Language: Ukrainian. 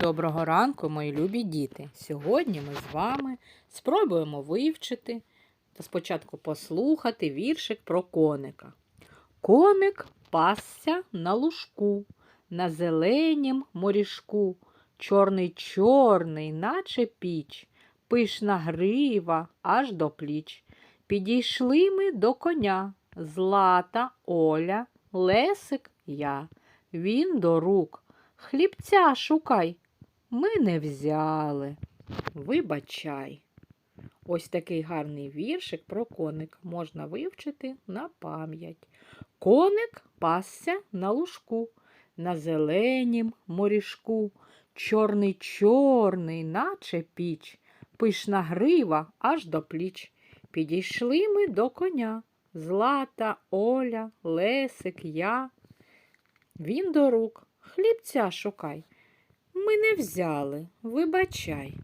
Доброго ранку, мої любі діти! Сьогодні ми з вами спробуємо вивчити та спочатку послухати віршик про коника. Коник пасся на лужку, на зеленім морішку, чорний чорний, наче піч, пишна грива аж до пліч. Підійшли ми до коня, злата Оля, Лесик я. Він до рук. Хлібця шукай. Ми не взяли. Вибачай. Ось такий гарний віршик про коник можна вивчити на пам'ять. Коник пасся на лужку, на зеленім морішку, чорний чорний, наче піч, пишна грива аж до пліч. Підійшли ми до коня. Злата, Оля, Лесик, я. Він до рук. Хлібця шукай. Ми не взяли, вибачай.